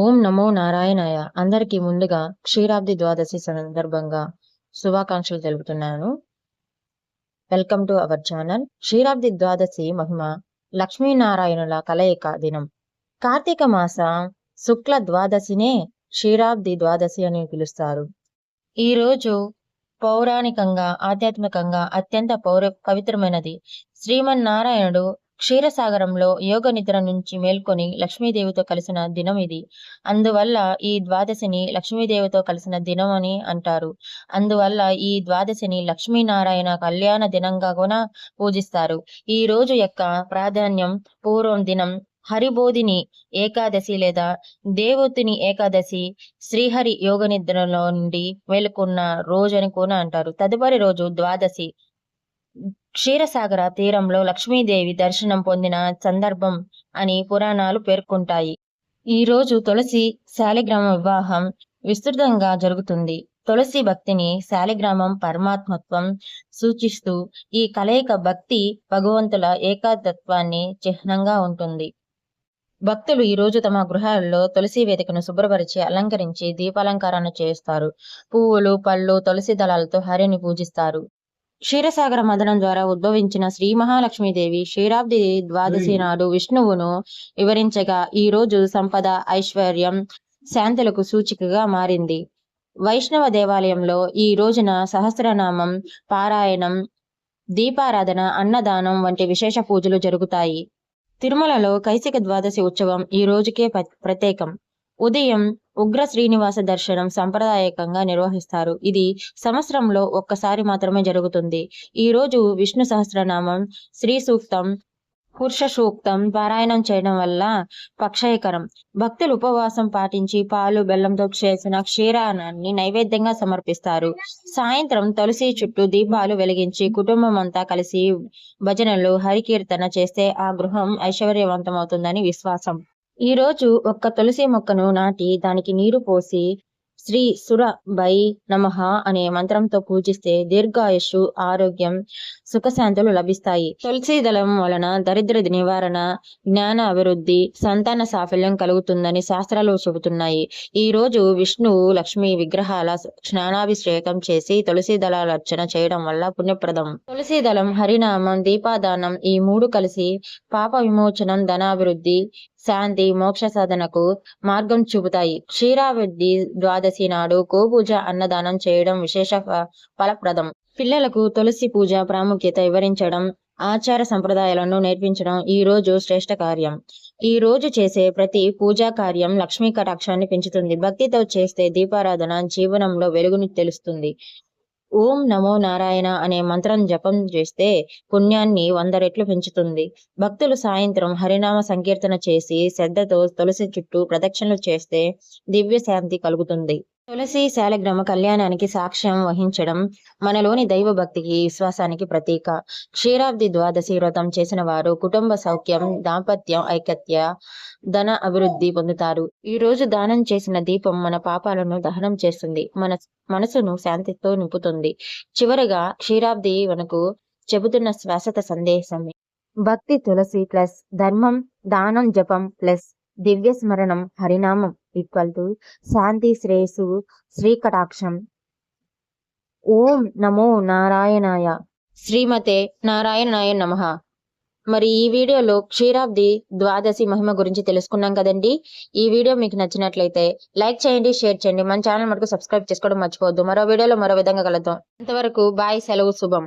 ఓం నమో నారాయణాయ. అందరికీ ముందుగా క్షీరాబ్ది ద్వాదశి సందర్భంగా శుభాకాంక్షలు తెలుపుతున్నాను. వెల్కమ్ టు అవర్ ఛానల్ క్షీరాబ్ది ద్వాదశి మహిమ లక్ష్మీనారాయణుల కలయిక దినం. కార్తీక మాస శుక్ల ద్వాదశినే క్షీరాబ్ది ద్వాదశి అని పిలుస్తారు. ఈ రోజు పౌరాణికంగా ఆధ్యాత్మికంగా అత్యంత పౌర పవిత్రమైనది శ్రీమన్నారాయణుడు క్షీరసాగరంలో యోగ నిద్ర నుంచి మేల్కొని లక్ష్మీదేవితో కలిసిన దినం ఇది. అందువల్ల ఈ ద్వాదశిని లక్ష్మీదేవితో కలిసిన దినం అని అంటారు. అందువల్ల ఈ ద్వాదశిని లక్ష్మీనారాయణ కళ్యాణ దినంగా కూడా పూజిస్తారు. ఈ రోజు యొక్క ప్రాధాన్యం పూర్వం దినం హరిబోధిని ఏకాదశి లేదా దేవతిని ఏకాదశి శ్రీహరి యోగ నిద్రలో నుండి మేలుకున్న రోజు అని కూడా అంటారు. తదుపరి రోజు ద్వాదశి క్షీరసాగర తీరంలో లక్ష్మీదేవి దర్శనం పొందిన సందర్భం అని పురాణాలు పేర్కొంటాయి. ఈ రోజు తులసి శాలిగ్రామ వివాహం విస్తృతంగా జరుగుతుంది. తులసి భక్తిని శాలిగ్రామం పరమాత్మత్వం సూచిస్తూ ఈ కలయిక భక్తి భగవంతుల ఏకాతత్వాన్ని చిహ్నంగా ఉంటుంది. భక్తులు ఈ రోజు తమ గృహాలలో తులసి వేదికను శుభ్రపరిచి అలంకరించి దీపాలంకారాన్ని చేస్తారు పువ్వులు పళ్ళు తులసి దళాలతో హరిని పూజిస్తారు. క్షీరసాగర మదనం ద్వారా ఉద్భవించిన శ్రీ మహాలక్ష్మీదేవి క్షీరాబ్ది ద్వాదశి నాడు విష్ణువును వివరించగా ఈ రోజు సంపద ఐశ్వర్యం శాంతులకు సూచికగా మారింది. వైష్ణవ దేవాలయంలో ఈ రోజున సహస్రనామం పారాయణం దీపారాధన అన్నదానం వంటి విశేష పూజలు జరుగుతాయి. తిరుమలలో కైసిక ద్వాదశి ఉత్సవం ఈ రోజుకే ప్రత్యేకం. ఉదయం ఉగ్ర శ్రీనివాస దర్శనం సంప్రదాయకంగా నిర్వహిస్తారు. ఇది సంవత్సరంలో ఒక్కసారి మాత్రమే జరుగుతుంది. ఈ రోజు విష్ణు సహస్రనామం శ్రీ సూక్తం పురుష సూక్తం పారాయణం చేయడం వల్ల పక్షయకరం. భక్తులు ఉపవాసం పాటించి పాలు బెల్లంతో చేసిన క్షీరానాన్ని నైవేద్యంగా సమర్పిస్తారు. సాయంత్రం తులసి చుట్టూ దీపాలు వెలిగించి కుటుంబం అంతా కలిసి భజనలు హరికీర్తన చేస్తే ఆ గృహం ఐశ్వర్యవంతమవుతుందని విశ్వాసం. ఈ రోజు ఒక్క తులసి మొక్కను నాటి దానికి నీరు పోసి శ్రీ సుర బై నమః అనే మంత్రంతో పూజిస్తే దీర్ఘాయుషు ఆరోగ్యం సుఖశాంతులు లభిస్తాయి. తులసి దళం వలన దరిద్ర నివారణ జ్ఞాన అభివృద్ధి సంతాన సాఫల్యం కలుగుతుందని శాస్త్రాలు చెబుతున్నాయి. ఈ రోజు విష్ణువు లక్ష్మి విగ్రహాల స్నానాభిషేకం చేసి తులసి దళాలర్చన చేయడం వల్ల పుణ్యప్రదం. తులసి దళం హరినామం దీపాదానం ఈ మూడు కలిసి పాప విమోచనం ధనాభివృద్ధి శాంతి మోక్ష సాధనకు మార్గం చూపుతాయి. క్షీరావృద్ధి ద్వాదశి నాడు గోపూజ అన్నదానం చేయడం విశేష ఫలప్రదం. పిల్లలకు తులసి పూజ ప్రాముఖ్యత వివరించడం ఆచార సంప్రదాయాలను నేర్పించడం ఈ రోజు శ్రేష్ట కార్యం. ఈ రోజు చేసే ప్రతి పూజా కార్యం లక్ష్మీ కటాక్షాన్ని పెంచుతుంది. భక్తితో చేస్తే దీపారాధన జీవనంలో వెలుగుని తెలుస్తుంది. ఓం నమో నారాయణ అనే మంత్రం జపం చేస్తే పుణ్యాన్ని వంద రెట్లు పెంచుతుంది. భక్తులు సాయంత్రం హరినామ సంకీర్తన చేసి శ్రద్ధతో తులసి చుట్టూ ప్రదక్షిణలు చేస్తే దివ్య శాంతి కలుగుతుంది. తులసి శాలగ్రామ కళ్యాణానికి సాక్ష్యం వహించడం మనలోని దైవ భక్తికి విశ్వాసానికి ప్రతీక. క్షీరాబ్ది ద్వాదశి వ్రతం చేసిన వారు కుటుంబ సౌఖ్యం దాంపత్యం ఐకత్య ధన అభివృద్ధి పొందుతారు. ఈ రోజు దానం చేసిన దీపం మన పాపాలను దహనం చేస్తుంది. మన మనసును శాంతితో నింపుతుంది. చివరగా క్షీరాబ్ది మనకు చెబుతున్న శ్వాసత సందేశం భక్తి తులసి ప్లస్ ధర్మం దానం జపం ప్లస్ దివ్య స్మరణం హరినామం ఈక్వల్ టు శాంతి శ్రేయస్సు శ్రీకటాక్షం. ఓం నమో నారాయణాయ. శ్రీమతే నారాయణాయ నమ. మరి ఈ వీడియోలో క్షీరాబ్ది ద్వాదశి మహిమ గురించి తెలుసుకున్నాం కదండి. ఈ వీడియో మీకు నచ్చినట్లయితే లైక్ చేయండి షేర్ చేయండి. మన ఛానల్ మటుకు సబ్స్క్రైబ్ చేసుకోవడం మర్చిపోవద్దు. మరో వీడియోలో మరో విధంగా కలుద్దాం. అంతవరకు బాయ్ సెలవు శుభం.